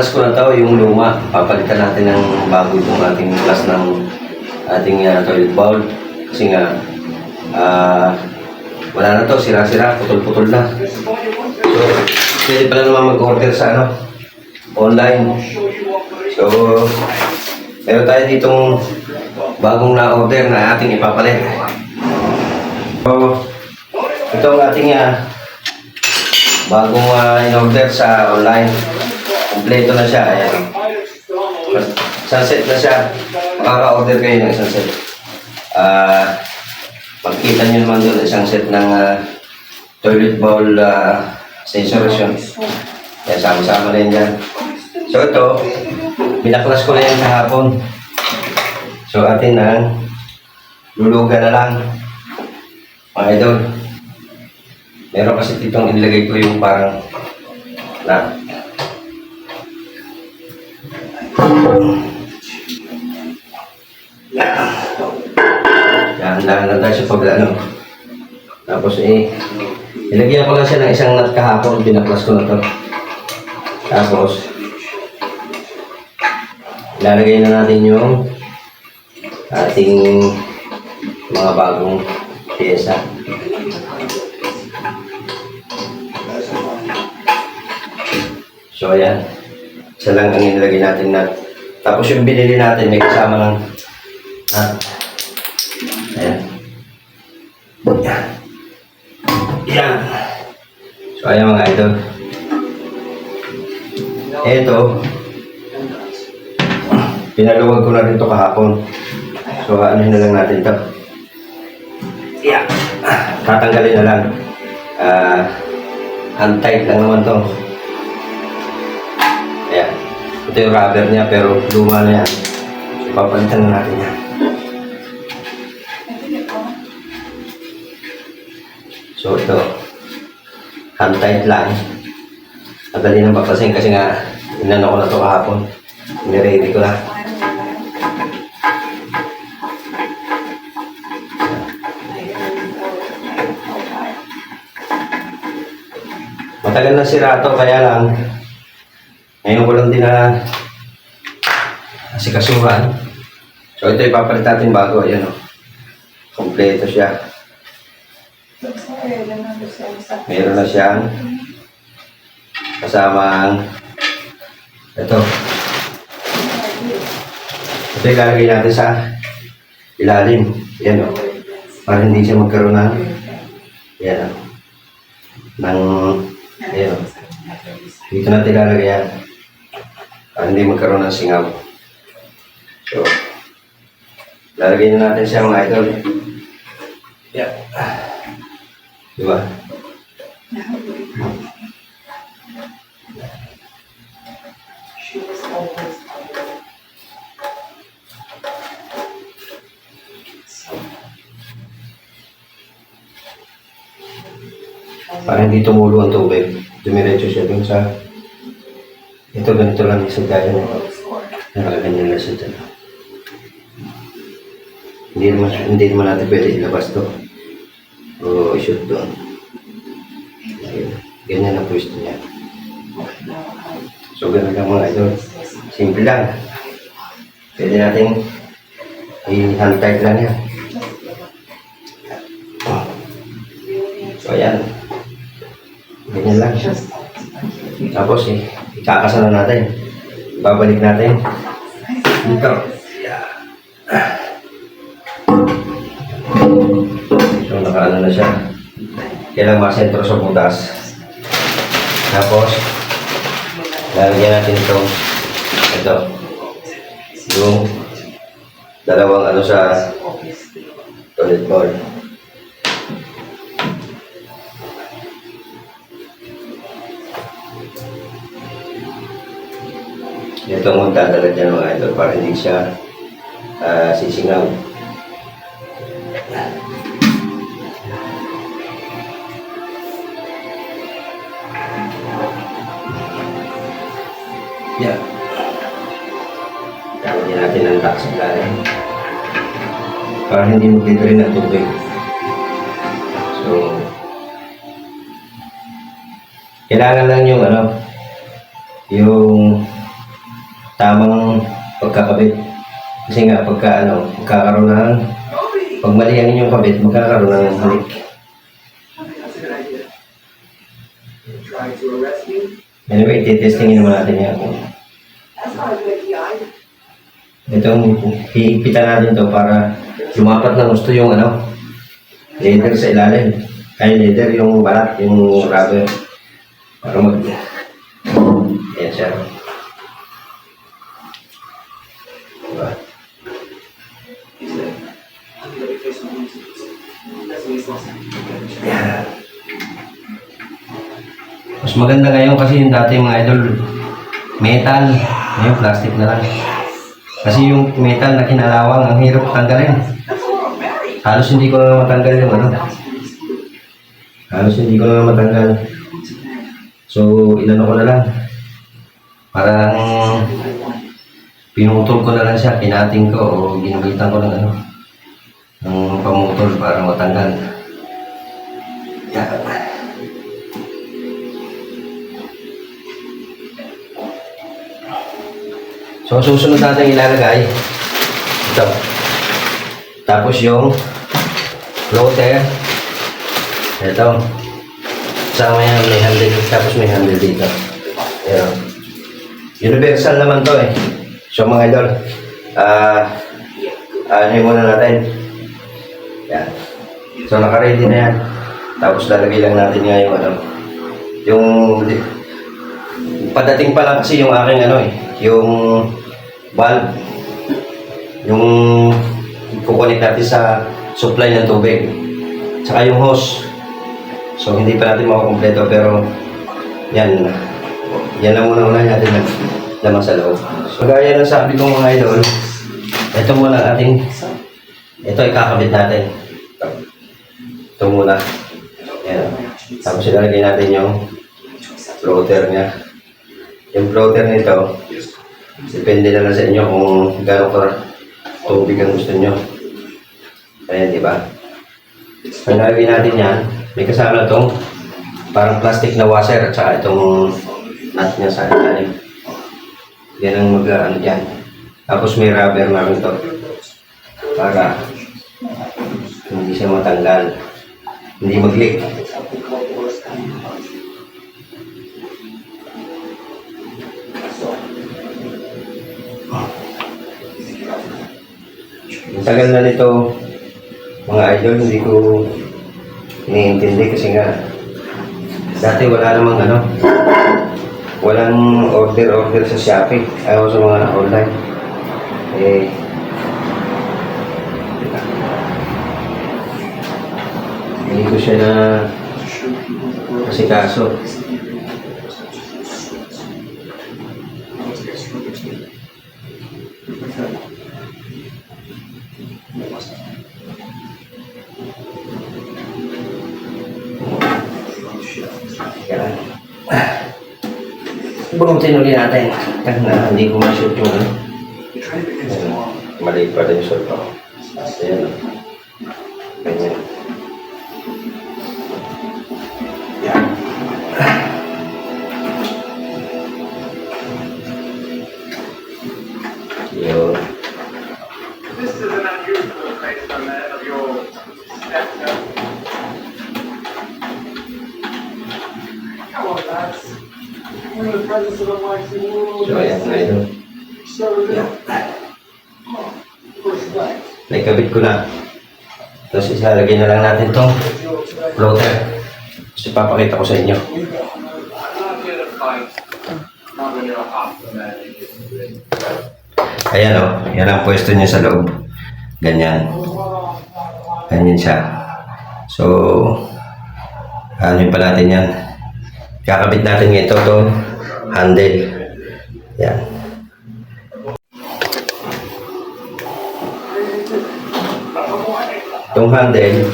binaklas ko na to, yung luma. Papalitan natin ng bago itong ating class ng ating ah, toilet bowl. Kasi nga, ah, wala na to, sira-sira, putol-putol na. So, pwede pala naman mag-order sa ano, online. So, meron tayo ditong bagong na-order na ating ipapalit. So, ito ang ating ah, bagong ah, in-order sa online. Kompleto na siya. Ayan. Sunset na siya. Makaka-order kayo ng isang set. Ah, Pagkita nyo naman doon isang set ng ah, toilet bowl uh, sensoration. Kaya sama-sama na yun dyan. So ito, binaklas ko na yan kahapon. So atin ang lulugan na lang. Mga idol. Meron kasi ditong inilagay ko yung parang na Dahan-dahan lang tayo sa pag ano. Tapos eh, ilagyan ko lang siya ng isang nut kahapon, binaklas ko na to. Tapos, ilalagay na natin yung ating mga bagong pyesa. So, ayan. Isa lang ang inilagay natin nut. Tapos yung binili natin, may kasama ng nut. Ayan. Yan. Yan. So, ayan mga idol. Ito, pinaluwag ko na rin ito kahapon. So, ano na lang natin ito. Yeah. Tatanggalin na lang. Ah, hand-tight lang naman to. Ito yung rubber niya pero luma na yan. So, papalitan na natin yan. So ito, hand tight lang. Madali nang papasin kasi nga inano ko na ito kahapon. Niready ko na. Matagal na sira to kaya lang ngayon ko lang din na sikasuhan. So ito ipapalit natin bago. Ayan o. Kompleto siya. Meron na siyang kasamang ito. Ito ilalagay natin sa ilalim. Yan o. Para hindi siya magkaroon ng yan o. Ng yan o. Dito natin ilalagay yan. Hindi magkaroon ng singaw. So, lalagay na natin siya mga idol. Yan. Diba? Para hindi tumulo ang tubig. Dumiretso siya dun sa... Ito, ganito lang yung sagaya niya. Nakaganyan lang siya dyan. Hindi naman, hindi naman natin pwede ilabas to. O i-shoot doon. Ayun. Ganyan ang pwesto niya. So, ganun lang mga idol. Simple lang. Pwede natin i-hand tight lang yan. So, ayan. Ganyan lang siya. Tapos, eh, ikakasala natin. Babalik natin. Dito. So, nakaano na siya. Kailangan masentro sa butas. Tapos, lalagyan natin ito. Ito. Yung dalawang ano sa toilet bowl. Ito ang magdadala dyan mga idol para hindi siya ah, sisingaw. Yeah. Lagyan natin ang tax ilalim. Para hindi magdidrain ng tubig. So, kailangan lang yung ano, yung tamang pagkakabit. Kasi nga, pagka ano, magkakaroon ng, pag mali ang inyong kabit, magkakaroon ng halik. Anyway, titestingin naman natin yan. PI. Itong hihipitan natin to para lumapat ng gusto yung ano, leather sa ilalim. Ay, leather yung balat, yung rubber. Para mag... Ayan siya. Mas maganda ngayon kasi yung dati mga idol, metal. Ngayon, plastic na lang. Kasi yung metal na kinalawang, ang hirap tanggalin. Halos hindi ko na matanggal yung ano. Halos hindi ko na matanggal. So, inano ko na lang. Parang pinutol ko na lang siya, kinating ko o ginagitan ko ng ano. ng pamutol para matanggal. So, susunod natin ilalagay ito. Tapos yung floater. Ito. Sama yan, may handle. Tapos may handle dito. Ayan. Universal naman to eh. So mga idol, ah, ano muna natin. Yan. So naka-ready na yan. Tapos lalagay lang natin nga yung ano, yung padating pa lang kasi yung aking ano eh, yung valve, yung kukunik natin sa supply ng tubig. Tsaka yung hose. So hindi pa natin makakompleto pero yan, yan lang muna una natin na naman sa loob. So gaya ng sabi ko mga idol, ito muna ating, ito ikakabit natin. Ito muna. Yan. Tapos ilalagay natin yung floater niya. Yung floater nito, depende na lang sa inyo kung gano'n ka tubig ang gusto nyo. Ayan, di ba? Pag nalagay natin yan, may kasama itong parang plastic na washer at saka itong nut niya sa ilalim. Yan ang mag ano dyan. Tapos may rubber na rin to para hindi siya matanggal. Hindi mag-leak. Tagal na nito, mga idol, hindi ko iniintindi kasi nga dati wala namang ano, walang order-order sa Shopee. Ayaw sa mga online. Eh, hindi ko siya na kasi kaso. Bunutin ulit natin. Kasi na hindi ko ma-shoot yung ano. Ayan. Mali pa rin yung shoot ko. Ko na. Tapos ilalagay na lang natin itong floater. Kasi papakita ko sa inyo. Ayan o, yan ang pwesto niya sa loob. Ganyan. Ganyan siya. So, ano pa natin yan. Kakabit natin ito to handle. Yan. Itong handle,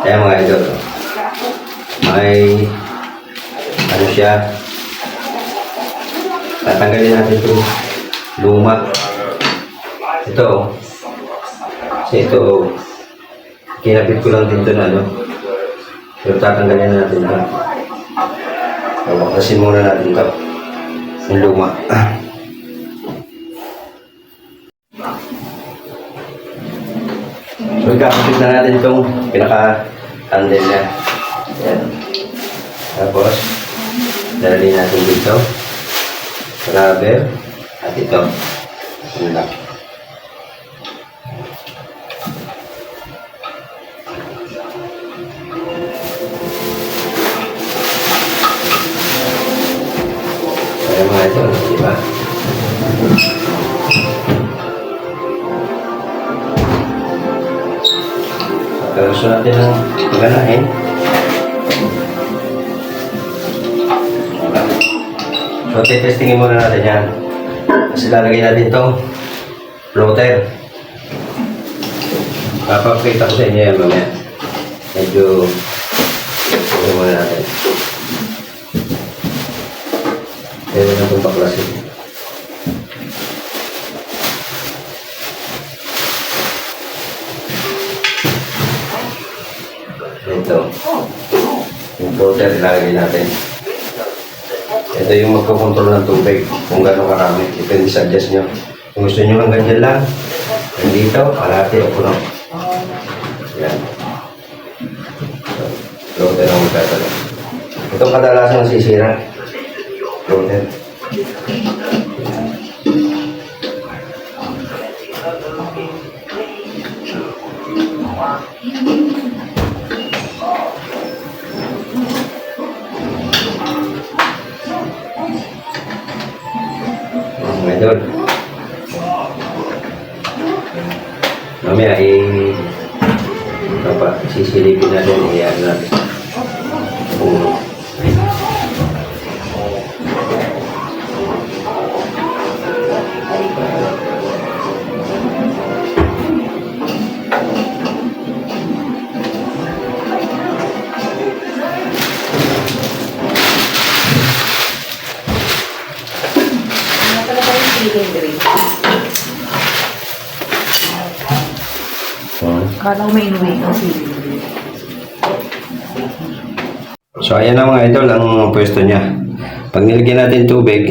ayan mga idol. May, ano siya, tatanggalin natin itong luma. Ito, ito, kinabit ko dito na, ano. Pero tatanggalin na natin ito. Pabakasin muna natin ito. Yung luma. So, ikakapit na natin itong pinaka-handle niya. Yan. Tapos, dalhin natin dito. Rubber. At ito. Yun lang. Kaya mga ito, di ba? Pero gusto natin ng maganahin. So, titestingin muna natin yan. Kasi lalagay natin itong floater. Papakita ko sa inyo yan mamaya. Medyo tingin muna natin. Pwede na itong baklasin. Ito. Yung floater ilalagay natin. Ito yung magkocontrol ng tubig kung gano'ng karami. Depende sa adjust nyo. Kung gusto nyo hanggang dyan lang, hanggang dito, kalahati o puno. Yan. Floater ang magkatalo. Itong kadalasan nasisira. Floater. Mga idol. Mamaya i ano pa, sisilipin natin, iyan natin. Puno. Hmm. Kala ko may inuwi green. So ayan na mga idol ang pwesto niya. Pag nilagyan natin tubig,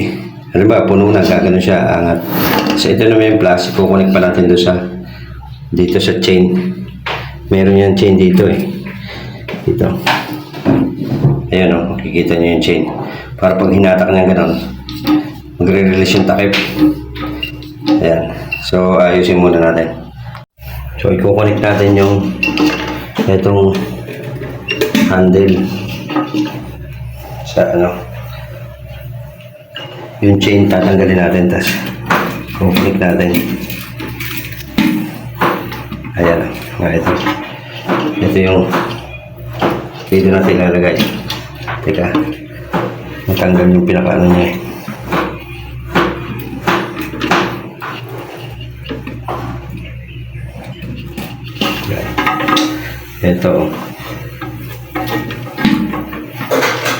ano ba, puno na, gagano siya, angat. So ito naman yung plus, kukunik pa natin doon sa, dito sa chain. Meron yung chain dito eh. Dito. Ayan o, makikita niyo yung chain. Para pag hinatak niya gano'n, magre-release yung takip. Ayan. So ayusin muna natin. So ikukunik natin yung itong handle sa ano. Yung chain tatanggalin natin tas conflict natin. Ayan nga ito ito yung dito natin ilalagay teka natanggal yung pinakaano niya eh. Ito.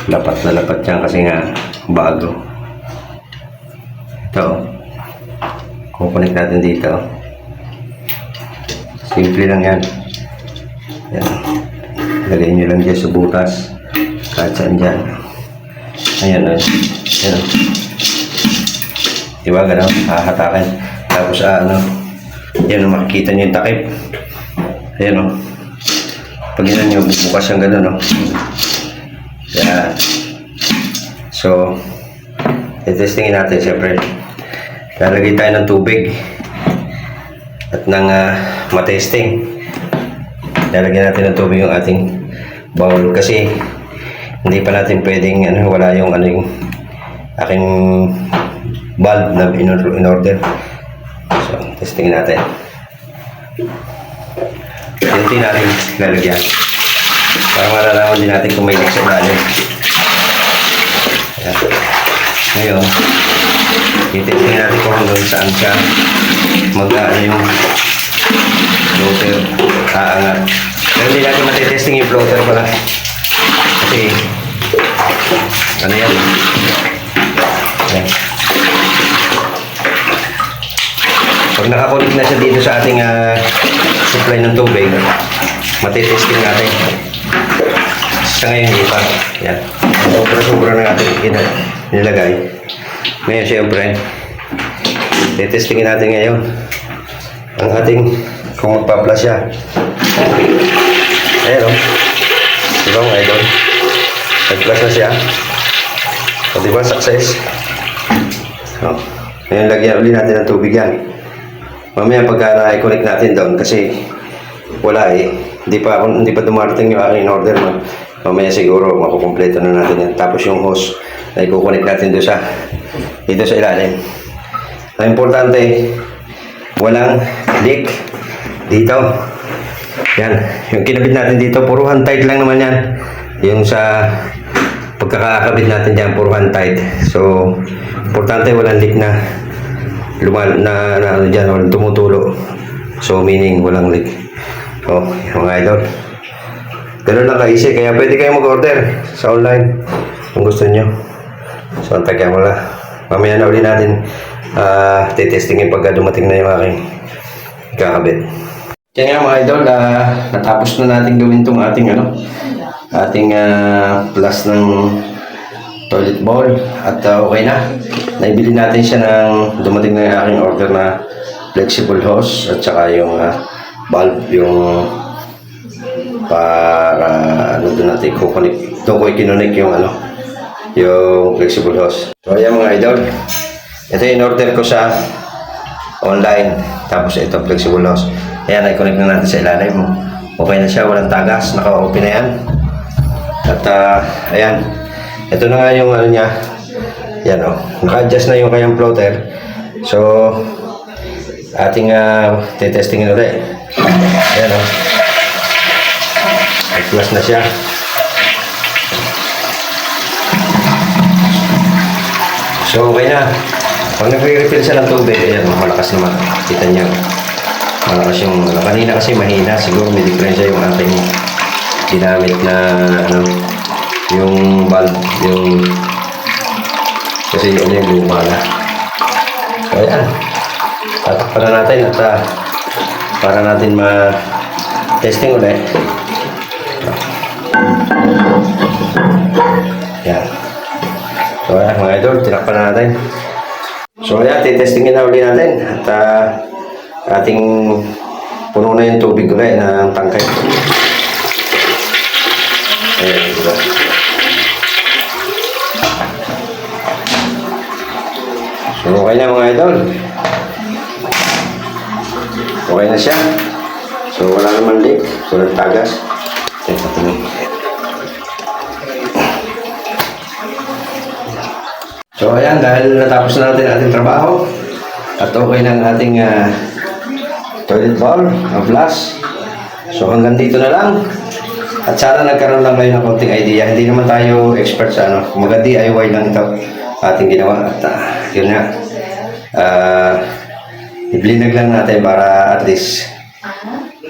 Lapat na lapat yan kasi nga bago. Ito. Kukunik natin dito. Simple lang yan. Yan. Lagay nyo lang dyan sa butas. Kahit saan dyan. Ayan ayan. O diba gano'n hahatakan tapos ah, ano? Yan o makikita nyo yung takip. Ayan o pag yun nyo bubukas ang gano'n o yan. So, itestingin natin siyempre. Lalagay tayo ng tubig at ng uh, matesting. Lalagyan natin ng tubig yung ating bowl kasi hindi pa natin pwedeng ano, wala yung ano yung aking bulb na in, order. So, testingin natin. Hindi natin lalagyan. Para malalaman din natin kung may leak sa ilalim. Ayan. Ngayon, titignan natin kung hanggang saan siya mag-ano yung floater aangat. Pero hindi natin matitesting yung floater pala. Kasi, ano yan? Ayan. Pag nakakunik na siya dito sa ating ah, supply ng tubig, matitesting natin. Sa ngayon, hindi pa. Yan. Sobra-sobra na natin nilagay. Ngayon, siyempre, titestingin natin ngayon ang ating kung magpa-plus siya. Ayan o. Diba mga idol? Nag-plus na siya. O diba, success? O. Ngayon, lagyan ulit natin ng tubig yan. Mamaya pagka na-connect natin doon kasi wala eh. Hindi pa, hindi pa dumarating yung aking order. Ma mamaya siguro makukumpleto na natin yan. Tapos yung host na i-connect natin doon sa dito sa ilalim. Ang importante, walang leak dito. Yan. Yung kinabit natin dito, puro hand tight lang naman yan. Yung sa pagkakakabit natin dyan, puro hand tight. So, importante walang leak na lumal na, na ano dyan, walang tumutulo. So, meaning walang leak. Oh, mga idol. Ganun lang ka-easy. Kaya pwede kayo mag-order sa online kung gusto nyo. So, antay mo lang. Mamaya na uli natin ah titestingin pagka dumating na yung aking kakabit. Yan nga mga idol, ah, natapos na natin gawin tong ating ano, ating ah, plus ng toilet bowl. At ah, okay na. Naibili natin siya ng dumating na yung aking order na flexible hose at saka yung ah, bulb, yung para ano doon natin kukunik doon ko ikinunik yung ano yung flexible hose. So ayan mga idol. Ito yung order ko sa online. Tapos ito flexible hose. Ayan i-connect na natin sa ilalim. Okay na siya walang tagas. Naka-open na yan. At ah, ayan ito na nga yung ano niya yan o naka-adjust na yung kayang floater so ating uh, titestingin ulit ayan o plus na siya. So, okay na. Pag nagre-refill siya ng tubig, ayan, malakas naman. Kita niyo. Malakas yung, ano, kanina kasi mahina. Siguro may diferensya yung ating ginamit na, ano, yung bulb, yung, kasi yun yung luma na. So, ayan. Tatakpan na natin at ah, para natin ma-testing ulit. Yan. So, ayan mga idol, tinakpan na natin. So, ayan, titestingin na uli natin. At ah, ating puno na yung tubig ulit ng tangkay. Ayan, diba? Okay na mga idol. Okay na siya. So, wala naman leak. So, nagtagas. Ito, tingin. So ayan, dahil natapos na natin ating trabaho at okay na ang ating ah, toilet bowl, ang flush. So hanggang dito na lang. At sana nagkaroon lang kayo ng konting idea. Hindi naman tayo expert sa ano. Mga DIY lang ito ating ginawa. At ah, yun nga. Uh, iblinag lang natin para at least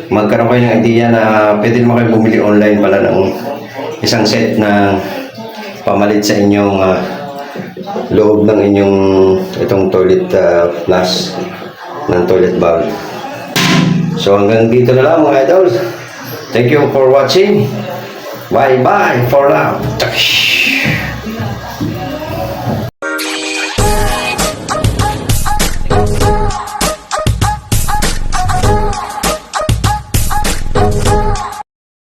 magkaroon kayo ng idea na pwede naman kayo bumili online pala ng isang set na pamalit sa inyong ah, loob ng inyong itong toilet uh, flush ng toilet bowl. So hanggang dito na lang mga idol. Thank you for watching. Bye bye for now. Takish.